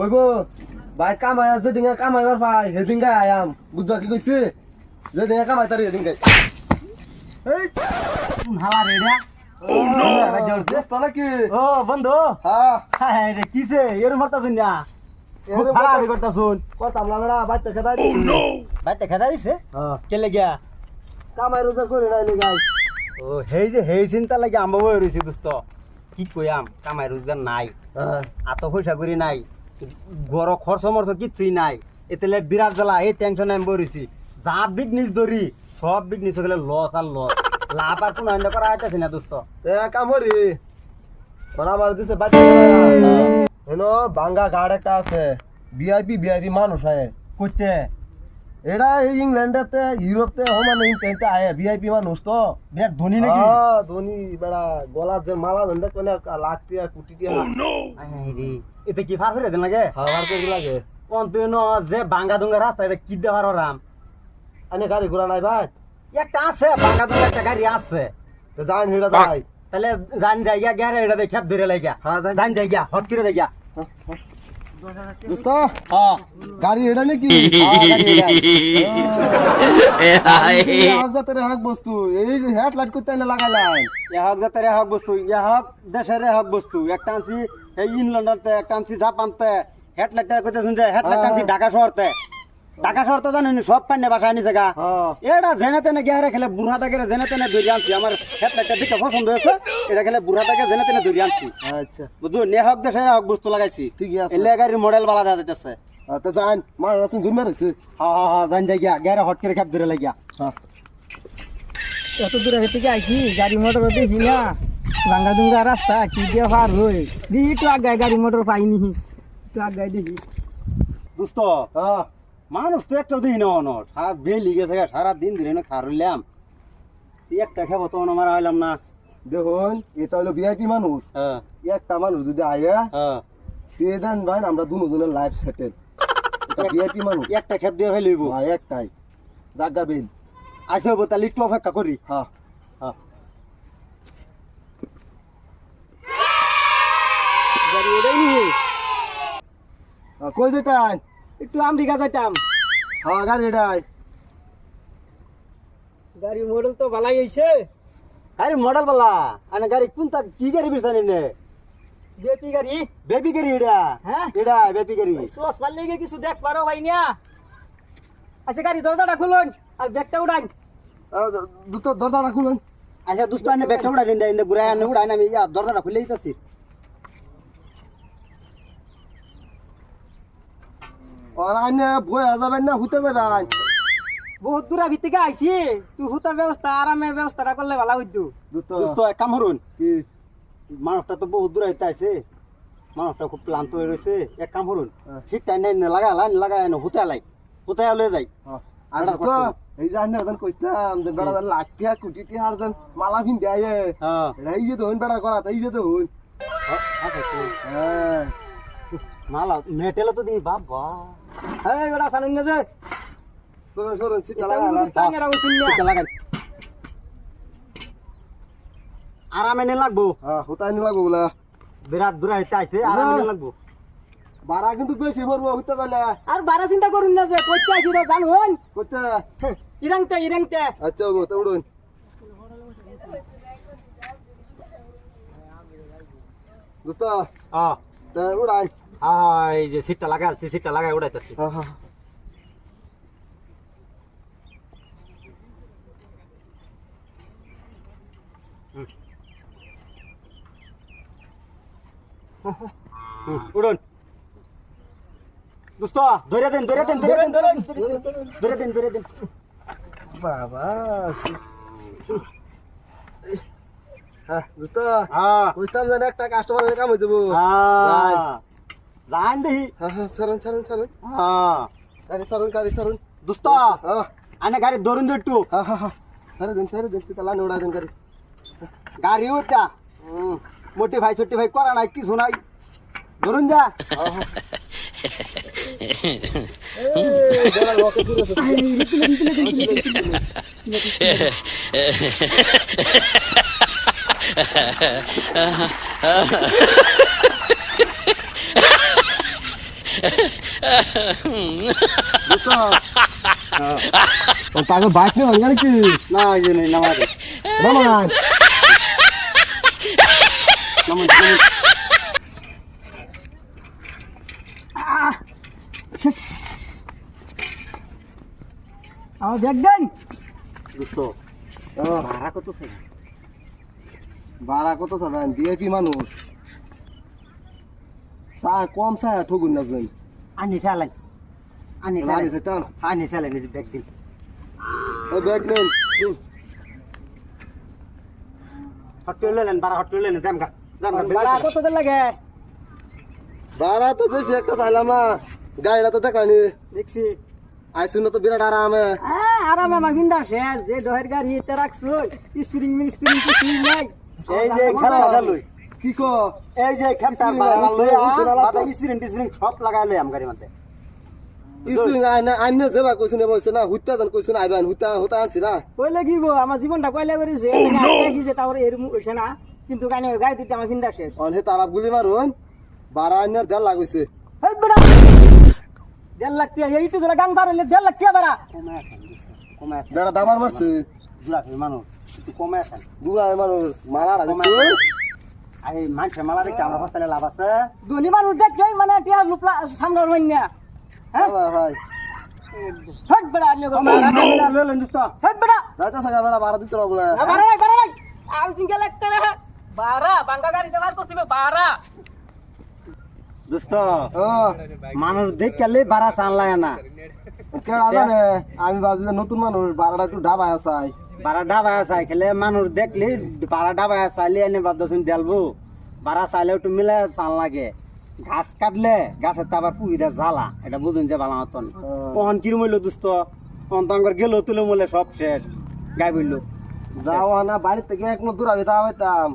ওই গো ভাই কামাই আছে দিঙ্গা কামাইবার পাই হেদিঙ্গা আয়াম বুঝা কি কইছে? যে দিঙ্গা কামাই তারি হেদিঙ্গা এই হালা রেডা দোস্ত নাকি? ও বন্ধু। হ্যাঁ। হ্যাঁ রে কিসে? এরম করতাছুন না। এরে হালা রে করতাছুন। করতাম না বেড়া বাইতে খেতা বাইতে খেদা দিছে? হ্যাঁ। কেলে গিয়া? কামাই রোজগার করে নাই গাই ও হেই যে হেই চিন্তা লাগে আম্বা বই রইছি দোস্ত কি কইয়াম কামাই রোজগার নাই। হ্যাঁ এত পয়সা করি নাই। গড় খরচ মরচ কিচ্ছুই নাই। এতেলে বিরাট জ্বালা এই টেনশন আমি বইছি যা বিজনেস ধরি সব বিজনেস গেলে লস আর লস লাভ আর কোনো আইন করা আইতাছি না দোস্ত এ কামরি আমার দিছে বাইতে হেনো বাঙ্গা গাড় একটা আছে। ভিআইপি ভিআইপি মানুষ আয় করতে এটা এই ইংল্যান্ডেতে ইউরোপতে সমানে ইনতে আয় ভিআইপি মানুষ তো বিরাট ধনী নাকি? হ্যাঁ ধনী বেড়া গলার যে মালা ধন্দা কোনে লাখ টিয়া কোটি টিয়া আই রে, এতে কি ফার ফিরে দেন লাগে হাওয়ার করে লাগে অন্তন যে বাঙ্গা দুঙ্গা রাস্তা এটা কি দেওয়ার রাম আনে গাড়ি ঘোড়া নাই ভাই? একটা আছে বাঙ্গা দুঙ্গা একটা গাড়ি আছে। তো যান হেড়া যাই তাহলে জান জায়গা গেরে এটা দেখে ধরে লাগিয়া হ্যাঁ যাই জান জায়গা হট করে দেখিয়া দোস্ত হ্যাঁ গাড়ি এটা নাকি হাক জাতের হাক বস্তু এই হ্যাট লাইট করতে না লাগালাই হক জাতের হক বস্তু ইয়া হক দেশের হক বস্তু। একটা আনছি এই ইংল্যান্ডতে একটা আনছি জাপানতে। হেডলাইটটা কইতে শুনছে হেডলাইট আনছি ঢাকা শহরতে। ঢাকা শহরতে জানেন সব পান্নে বাসা আনিছে গা। হ্যাঁ এটা জেনে তেনে গেহারে খেলে বুড়া তাকে জেনে তেনে ধরে আনছি। আমার হেডলাইটটা দিকে পছন্দ হয়েছে এটা খেলে বুড়া তাকে জেনে তেনে ধরে আনছি। আচ্ছা। বুঝু নে হক দেশে হক বস্তু লাগাইছি। ঠিকই আছে। এলে গাড়ির মডেল বালা দেখা যাইতেছে। হ্যাঁ, তো যান মার রাসিন জুমে রইছে হ্যাঁ হ্যাঁ হ্যাঁ জান যাই গিয়া গেহারে হট করে খেপ ধরে লাগিয়া হ্যাঁ। এত দূরে থেকে আইছি? গাড়ি মোটর দেখি না। ভাঙ্গা দুঙ্গা রাস্তা কি দিয়ে পার হই? দেখি একটু আগায় গাড়ি মোটর পাইনি। একটু আগায় দেখি। দোস্ত। হ্যাঁ। মানুষ তো একটা দিন অনট। সারা বেলি গেছে গা, সারা দিন ধরে খারলাম একটা খাব তো আমার আইলাম না। দেখুন এটা হলো ভিআইপি মানুষ। হ্যাঁ। একটা মানুষ যদি আয়া হ্যাঁ। দিয়ে দেন ভাই আমরা দুজনের লাইফ সেটেল এটা ভিআইপি মানুষ। একটা খেত দিয়ে ফেলিব। হ্যাঁ একটাই। জাগা বিল। আসে হব তাহলে একটু অপেক্ষা করি। হ্যাঁ। হ্যাঁ। হ্যাঁ, কই যেতাই একটু আমেরিকা যাইতাম। হ্যাঁ গাড়ি এটাই গাড়ি মডেল তো ভালাই হয়েছে গাড়ি মডেল বলা। আনে গাড়ি কোনটা কি গাড়ি বিরসানি নে বেপি গাড়ি। বেবি গাড়ি এটা হ্যাঁ? এটা বেবি গাড়ি। সস পারলে গিয়ে কিছু দেখ পারো ভাই না আচ্ছা গাড়ি দরজাটা খুলুন আর ব্যাগটা উঠান দুটো দরজা খুলুন। আচ্ছা দুস্ত আনে ব্যাগটা উড়াই দিন ইন্দে বুড়াই আনে উড়াই না আমি দরজাটা খুলে দিতেছি। আইনে বয়ে যাবেন না হুতে যাবেন। বহুত দূরা ভিত্তিকে আইছি। তুই হুতার ব্যবস্থা আরামের ব্যবস্থাটা করলে ভালো হইতো। দোস্ত। দুস্ত এক কাম করুন। কি? মানুষটা তো বহুত দূর হইতে আছে মানুষটা খুব ক্লান্ত হয়ে রয়েছে এক কাম করুন হ্যাঁ। সিটটা এনে এনে লাগা লাইন লাগা এনে হুতে আলাই। হুতে আলে যাই। হ্যাঁ। আর দোস্ত এই যে আইনে এখন কইতাম যে বেড়া লাখ টিয়া কোটি টিয়া আর যেন মালা ফিন দেয় হ্যাঁ। এই যে হইন বেড়া করা এই যে তো হ্যাঁ। মালা মেটেলে তো দিই বাবা। এই ওটা সানুন না যে সরুন সরুন আরামে নে লাগবো। হ্যাঁ হুতাই নি লাগবো বলা। বিরাট দূর হইতে আইছে আরামে নে। লাগবো। বাড়া কিন্তু বেশি মরবো হুতে তাহলে আর বারা চিন্তা করুন না যে কইতে আইছি রে জানুন করতে ইরাংতে ইরাংতে। আচ্ছা গো তো উড়ুন। দোস্ত হ্যাঁ উড়াই। হ্যাঁ এই যে সিটটা লাগাইছি সিটটা লাগাই উড়াইতেছি। হ্যাঁ হ্যাঁ উড়ুন। দোস্ত ধরে দেন ধরে দেন ধরে দেন ধরে দেন ধরে দেন বাবা হ্যাঁ দোস্ত হ্যাঁ। বুঝতাম জানি একটা কাস্টমার কাম হয়ে। যাব হ্যাঁ জান দেখি হ্যাঁ হ্যাঁ সারুন সারুন সারুন হ্যাঁ গাড়ি সারুন গাড়ি সারুন দোস্ত হ্যাঁ আনে গাড়ি ধরুন তো একটু হ্যাঁ হ্যাঁ হ্যাঁ সারে দিন সারে দিন সিতা লাইন উড়া দিন গাড়ি গাড়ি উঠা হুম মোটি ভাই ছোটি ভাই করা নাই কিছু নাই ধরুন যা এই বড় লোকে ফিরে এসেছে দোস্ত ও তাকে বাইক নিয়ে ভাঙা নাকি না ইয়ে নেই নামাজ রামান নামাজ আমার ব্যাগ দেন দোস্ত ভাড়া কত চাই ভাড়া কত চাবেন বিএপি মানুষ চা কম চা ঠগুন না যেন আনি চালাই আনি চালাই আনি চালাই ব্যাগ দিন। ব্যাগ নেন। হট্টে লেন বারা হট্টে লেন জামগা জামগা ভাড়া কত দিন লাগে? ভাড়া তো বেশি একটা চাইলাম না। গাড়িটা তো দেখানি দেখছি। আইসুন তো বিরাট আরামে। আরামে আমার বিন্দা শেষ। যে দহের গাড়ি এতে রাখছো স্প্রিং স্প্রিং নাই এই যে খেলা লই। কি কো? এই যে লই স্প্রিং টিস্প্রিং সব লাগাই লই মধ্যে। আইনে আইনে যাবা না হুত্তা জান কইছুন আইবান হুত্তা হুত্তা আনছি না। কইলে কি গো আমার জীবনটা কইলে করেছে আসি যে তারপরে এরকম হইছে না কিন্তু গানে গায়ে দিতে আমার বিন্দা শেষ। অন হে তারা গুলি মারুন বারা আইনার দেড় লাগাইছে দেড় লাখ এই তো বাড়ালে দেড় লাখ টাকা বাড়া। কমে কমে বেড়া দামার মারছে। গুলাফি মানুষ একটু কমে আছেন। গুড়া মানুষ মালাটা দেখছ? আর এই মানুষের মালা দেখতে আমার হস্তালে লাভ আছে। ধনী মানুষ দেখলে মানে টিয়া লুপলা সামনে হইন না হ্যাঁ? ভাই হট বেটা আন্য গো। লই লেন দোস্ত হট বেটা যাইতা সাগা বেড়া। বারা দিতে বাড়া নাই বাড়া নাই। আমি তিনটা লাখ টাকা বাড়া বাঙ্গা গাড়ি চালার করছিবে বাড়া দোস্ত মানুষ দেখলে বাড়া চান লাগে না। আমি ভাবছি যে নতুন মানুষ বারাটা একটু ডাবা আসাই বারা ডাবা চাই খেলে মানুষ দেখলি বারা ডাবা চাইলে এনে দশুন দেলবো। বারা চাইলে একটু মিলে চান লাগে। ঘাস কাটলে গাছের তো আবার পুহিদা জ্বালা এটা বুঝুন যে বালা মতন। কখন কিরম হইল দুস্ত? অন্তঙ্গর গেলো তুলে মলে সব শেষ। গাই বলল যাও না বাড়ির থেকে এক নদূর আমি তা হইতাম।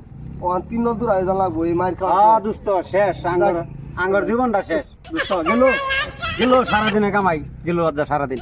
তিন নদূর আমি জানলাম এই মার খাওয়া দুস্ত শেষ আঙ্গর। আঙ্গর জীবনটা শেষ। বুঝছ? গেল গেল সারাদিনে কামাই গেল সারাদিন।